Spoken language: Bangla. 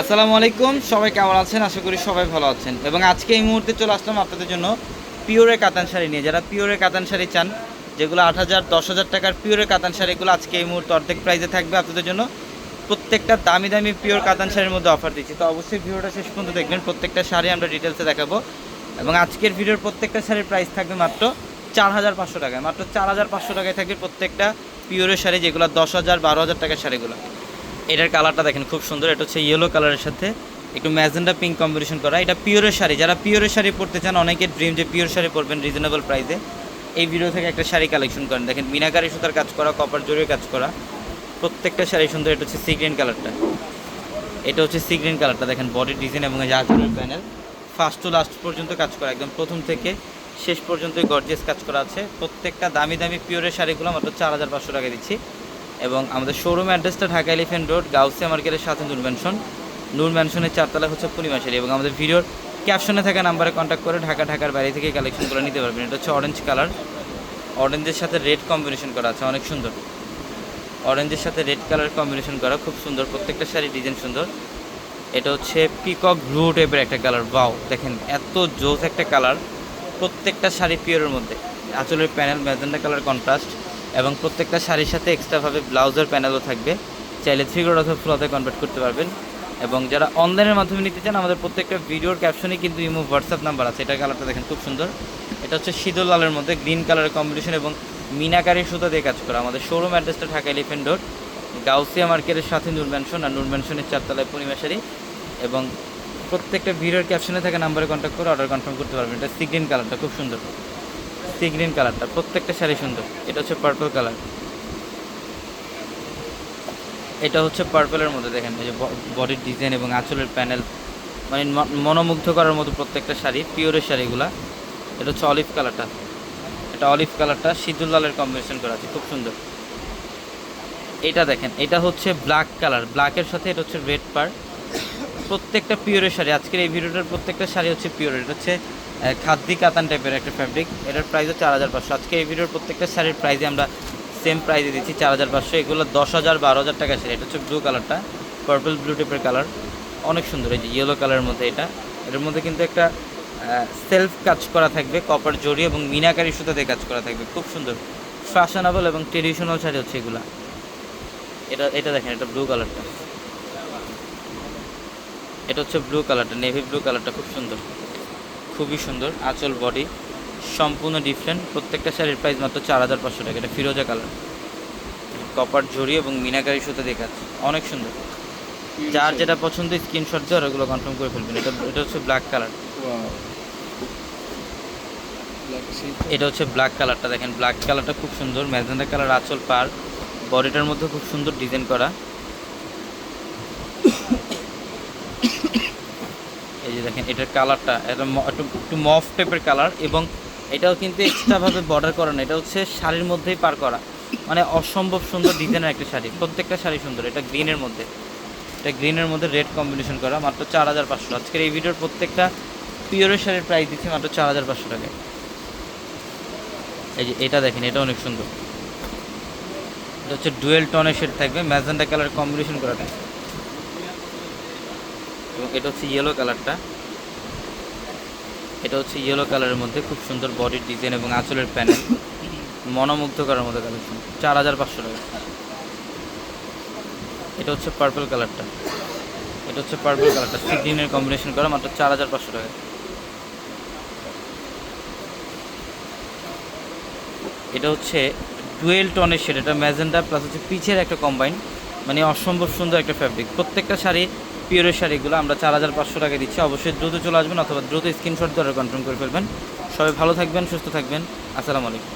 আসসালামু আলাইকুম, সবাই কেমন আছেন? আশা করি সবাই ভালো আছেন। এবং আজকে এই মুহূর্তে চলে আসলাম আপনাদের জন্য পিওরের কাতান শাড়ি নিয়ে। যারা পিওরের কাতান শাড়ি চান, যেগুলো আট হাজার, দশ হাজার টাকার পিওরের কাতান শাড়িগুলো আজকে এই মুহূর্তে অর্ধেক প্রাইজে থাকবে আপনাদের জন্য। প্রত্যেকটা দামি দামি পিওর কাতান শাড়ির মধ্যে অফার দিচ্ছি। তো অবশ্যই ভিডিওটা শেষ পর্যন্ত দেখবেন, প্রত্যেকটা শাড়ি আমরা ডিটেলসে দেখাবো। এবং আজকের ভিডিওর প্রত্যেকটা শাড়ির প্রাইস থাকবে মাত্র চার হাজার পাঁচশো টাকায়। মাত্র চার হাজার পাঁচশো টাকায় থাকবে প্রত্যেকটা পিওরের শাড়ি, যেগুলো দশ হাজার, বারো হাজার টাকার শাড়িগুলো। এটার কালারটা দেখেন, খুব সুন্দর। এটা হচ্ছে ইয়েলো কালারের সাথে একটু ম্যাজেন্ডা পিঙ্ক কম্বিনেশন করা। এটা পিওরের শাড়ি, যারা পিওরের শাড়ি পরতে চান, অনেকের ড্রিম যে পিওর শাড়ি পরবেন রিজনেবল প্রাইসে এই ভিডিও থেকে একটা শাড়ি কালেকশন করেন। দেখেন, মিনাকারি সুতার কাজ করা কপার জরির কাজ করা। প্রত্যেকটা শাড়ি সুন্দর, এটা হচ্ছে সি গ্রিন কালারটা এটা হচ্ছে সি গ্রিন কালারটা দেখেন বডির ডিজাইন এবং যে প্যানেল ফার্স্ট টু লাস্ট পর্যন্ত কাজ করা, একদম প্রথম থেকে শেষ পর্যন্ত গর্জেস কাজ করা আছে। প্রত্যেকটা দামি দামি পিওরের শাড়িগুলো মাত্র চার হাজার পাঁচশো টাকা দিচ্ছি। এবং আমাদের শোরুম অ্যাড্রেসটা ঢাকা এলিফেন্ট রোড গাউসিয়া মার্কেটের সাথে নূর ম্যানশন নূর ম্যানশনের চারতলা হচ্ছে পূর্ণিমা শাড়ি এবং আমাদের ভিডিওর ক্যাপশনে থাকা নাম্বারে কন্ট্যাক্ট করে ঢাকা, ঢাকার বাইরে থেকে কালেকশন করে নিতে পারবেন। এটা হচ্ছে অরেঞ্জ কালার অরেঞ্জের সাথে রেড কম্বিনেশন করা আছে, অনেক সুন্দর। অরেঞ্জের সাথে রেড কালার কম্বিনেশন করা, খুব সুন্দর। প্রত্যেকটা শাড়ি ডিজাইন সুন্দর। এটা হচ্ছে পিকক ব্লু টাইপের একটা কালার বাও দেখেন এত জোস একটা কালার প্রত্যেকটা শাড়ি পিওরের মধ্যে। আঁচলের প্যানেল ম্যাজেন্ডা কালার কন্ট্রাস্ট এবং প্রত্যেকটা শাড়ির সাথে এক্সট্রাভাবে ব্লাউজের প্যানেলও থাকবে। চাইলে থ্রি কোড অথবা ফ্লোতে কনভার্ট করতে পারবেন। এবং যারা অনলাইনের মাধ্যমে নিতে চান, আমাদের প্রত্যেকটা ভিডিওর ক্যাপশনে কিন্তু ইমো হোয়াটসঅ্যাপ নাম্বার আছে। এটার কালারটা দেখেন খুব সুন্দর। এটা হচ্ছে শীতল লালের মধ্যে গ্রিন কালারের কম্বিনেশন এবং মিনাকারি সুতা দিয়ে কাজ করা। আমাদের শোরুম অ্যাড্রেসটা ঢাকা এলিফেন্ট রোড গাউসিয়া মার্কেটের সাথে নূর ম্যানশন আর নূর ম্যানশনের চারতলায় পূর্ণিমাশারি এবং প্রত্যেকটা ভিডিওর ক্যাপশনে থাকা নাম্বারে কন্ট্যাক্ট করে অর্ডার কনফার্ম করতে পারবেন। এটা সি গ্রিন কালারটা খুব সুন্দর। সি গ্রিন কালারটা, প্রত্যেকটা শাড়ি সুন্দর। এটা হচ্ছে পার্পল কালার এটা হচ্ছে পার্পলের মধ্যে দেখেন, এই যে বডির ডিজাইন এবং আঁচলের প্যানেল মানে মনোমুগ্ধ করার মতো প্রত্যেকটা শাড়ি পিওরের শাড়িগুলা। এটা হচ্ছে অলিভ কালারটা এটা অলিভ কালারটা সিঁদুর লালের কম্বিনেশন করা আছে, খুব সুন্দর। এটা দেখেন, এটা হচ্ছে ব্ল্যাক কালার ব্ল্যাকের সাথে এটা হচ্ছে রেড পার প্রত্যেকটা পিওরের শাড়ি। আজকের এই ভিডিওটার প্রত্যেকটা শাড়ি হচ্ছে পিওর। এটা হচ্ছে খাদ্দি কাতান টাইপের একটা ফ্যাব্রিক এটার প্রাইস হচ্ছে চার হাজার পাঁচশো। আজকে এই ভিডিওর প্রত্যেকটা শাড়ির প্রাইসে আমরা সেম প্রাইসে দিচ্ছি চার হাজার পাঁচশো। এগুলো দশ হাজার, বারো হাজার টাকা শাড়ি। এটা হচ্ছে ব্লু কালারটা পার্পল ব্লু টাইপের কালার অনেক সুন্দর, এই যে ইয়েলো কালারের মধ্যে এটা। এটার মধ্যে কিন্তু একটা সেলফ কাজ করা থাকবে কপার জড়ি এবং মিনাকারি সুতা দিয়ে কাজ করা থাকবে। খুব সুন্দর। ফ্যাশনেবল এবং ট্রেডিশনাল শাড়ি হচ্ছে এগুলা। এটা এটা দেখেন, এটা ব্লু কালারটা এটা হচ্ছে ব্লু কালারটা নেভি ব্লু কালারটা খুব সুন্দর। খুবই সুন্দর আঁচল বডি সম্পূর্ণ ডিফারেন্ট প্রত্যেকটা শাড়ির প্রাইস মাত্র চার হাজার পাঁচশো টাকা। এটা ফিরোজা কালার কপার জড়ি এবং মিনাকারি সুতা দেখাচ্ছে অনেক সুন্দর। যার যেটা পছন্দ স্ক্রিনশট দিয়ে ওগুলো কনফার্ম করে ফেলবেন। এটা এটা হচ্ছে ব্ল্যাক কালার এটা হচ্ছে ব্ল্যাক কালারটা দেখেন ব্ল্যাক কালারটা খুব সুন্দর। ম্যাজেন্ডা কালার আঁচল পার বডিটার মধ্যে খুব সুন্দর ডিজাইন করা। এই যে দেখেন, এটার কালারটা, এটা একটু মফ টাইপের কালার এবং এটাও কিন্তু এক্সট্রাভাবে বর্ডার করা না, এটা হচ্ছে শাড়ির মধ্যেই পার করা। মানে অসম্ভব সুন্দর ডিজাইনের একটা শাড়ি, প্রত্যেকটা শাড়ি সুন্দর, এটা গ্রিনের মধ্যে। এটা গ্রিনের মধ্যে রেড কম্বিনেশন করা, মাত্র চার হাজার পাঁচশো আজকের এই ভিডিওর প্রত্যেকটা পিওরের শাড়ির প্রাইস দিচ্ছি মাত্র চার হাজার পাঁচশো টাকায়। এই যে এটা দেখেন, এটা অনেক সুন্দর। এটা হচ্ছে ডুয়েল টনের শেড থাকবে ম্যাজেন্ডা কালার কম্বিনেশন করা থাকবে এবং এটা হচ্ছে ইয়েলো কালারটা এটা হচ্ছে ইয়েলো কালারের মধ্যে খুব সুন্দর বডির ডিজাইন এবং আঁচলের প্যানেল মনোমুগ্ধ করার মধ্যে কালেকশন চার হাজার পাঁচশো টাকা। এটা হচ্ছে পার্পল কালারটা এটা হচ্ছে পার্পল কালারটা সি কম্বিনেশন করা মাত্র চার হাজার পাঁচশো টাকা। এটা হচ্ছে ডুয়েল টনের শেড এটা ম্যাজেন্ডা প্লাস হচ্ছে পিচের একটা কম্বাইন মানে অসম্ভব সুন্দর একটা ফ্যাব্রিক প্রত্যেকটা শাড়ি পিওরের শাড়িগুলো আমরা চার হাজার পাঁচশো টাকা দিচ্ছি। অবশ্যই দ্রুত চলে আসবেন অথবা দ্রুত স্ক্রিনশট ধরে কনফার্ম করে ফেলবেন। সবাই ভালো থাকবেন, সুস্থ থাকবেন। আসসালামু আলাইকুম।